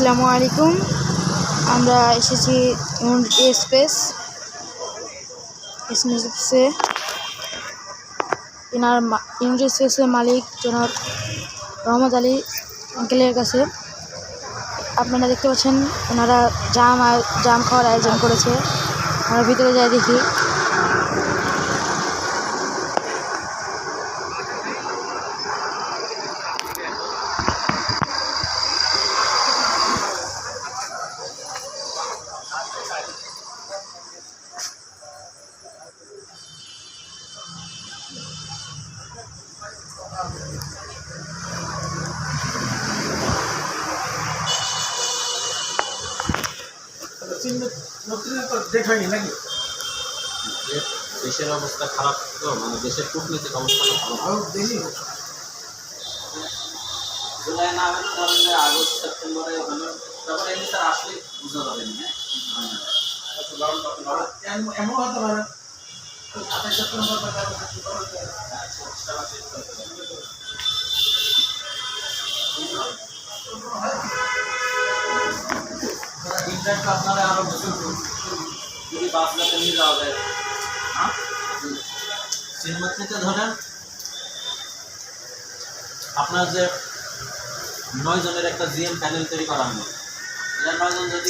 আসসালামু আলাইকুম। আমরা এসেছি ইউনিটি স্পেস স্পেসে এনার ইউনিটি স্পেসের মালিক জনাব রহমত আলী আঙ্কেলের কাছে। আপনারা দেখতে পাচ্ছেন, ওনারা জাম জাম খাওয়ার আয়োজন করেছে। আমরা ভিতরে যাই দেখি। দেখায়নি নাকি? যে দেশের অবস্থা খারাপ তো মানে দেশের কূটনৈতিক অবস্থা ভালো না। আরও দেখি জুলাই না হলে ধরেন আগস্ট সেপ্টেম্বরে হলো। তারপরে এমনি স্যার আসলে বোঝা যাবে না হ্যাঁ? এম- এমন হতে পারে। সাতাশ সেপ্টেম্বর আপনারা যদি নিয়ে যাওয়া যায়। হ্যাঁ? সিনেমার থেকে ধরেন আপনার যে নয় জনের একটা জিএম প্যানেল তৈরি করা হলো। এটা নয় জন যদি